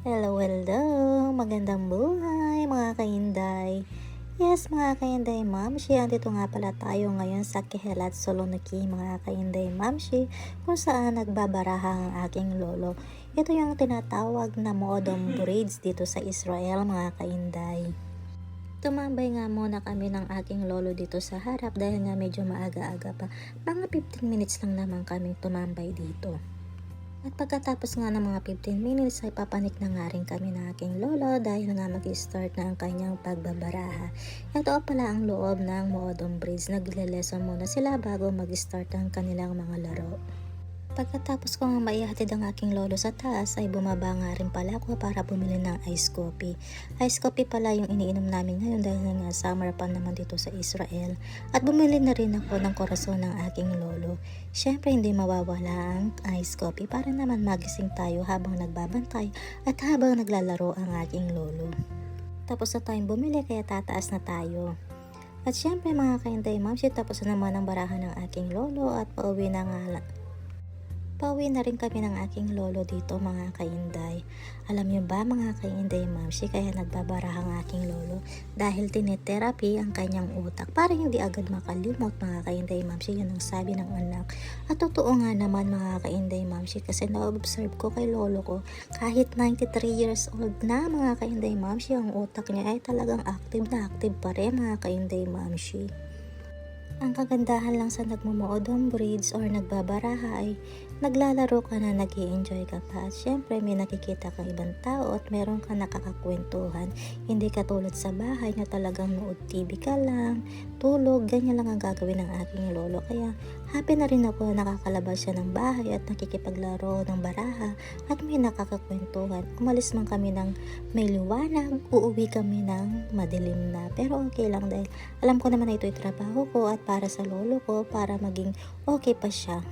Hello, hello! Magandang buhay mga kainday! Yes mga kainday mamshi, andito nga pala tayo ngayon sa Kehelat Soloniki mga kainday mamshi kung saan nagbabaraha ang aking lolo. Ito yung tinatawag na modern braids dito sa Israel mga kainday. Tumambay nga muna kami ng aking lolo dito sa harap dahil nga medyo maaga-aga pa. Mga 15 minutes lang naman kaming tumambay dito. At pagkatapos nga ng mga 15 minutes ay papanik na nga rin kami ng aking lolo dahil nga mag-start na ang kanyang pagbabaraha. Ito pala ang loob ng Moodong Bridge. Nagle-lesson muna sila bago mag-start ang kanilang mga laro. Pagkatapos ko nga maihatid ang aking lolo sa taas ay bumaba nga rin pala ako para bumili ng ice coffee. Ice coffee pala yung iniinom namin ngayon dahil nga summer pa naman dito sa Israel. At bumili na rin ako ng korason ng aking lolo. Siyempre hindi mawawala ang ice coffee para naman magising tayo habang nagbabantay at habang naglalaro ang aking lolo. Tapos na tayong bumili kaya tataas na tayo. At syempre mga kaintay mamsi tapos na naman ang barahan ng aking lolo at pauwi na nga Pauwi na rin kami ng aking lolo dito mga kainday. Alam niyo ba mga kainday mamsi kaya nagbabaraha ang aking lolo dahil tinetherapy ang kanyang utak para hindi agad makalimot mga kainday mamsi yun ang sabi ng anak. At totoo nga naman mga kainday mamsi kasi na-observe ko kay lolo ko kahit 93 years old na mga kainday mamsi ang utak niya ay talagang active na active pa rin mga kainday mamsi. Ang kagandahan lang sa nagmumoodong bridge or nagbabaraha ay naglalaro ka na nag enjoy ka pa. At syempre may nakikita kang ibang tao at meron ka nakakakwentuhan. Hindi katulad sa bahay na talagang nood TV ka lang, tulog, ganyan lang ang gagawin ng aking lolo. Kaya happy na rin ako na nakakalabas siya ng bahay at nakikipaglaro ng baraha at may nakakakwentuhan. Umalis man kami ng may liwanag, uuwi kami ng madilim na. Pero okay lang dahil alam ko naman na ito'y trabaho ko at para sa lolo ko para maging okay pa siya.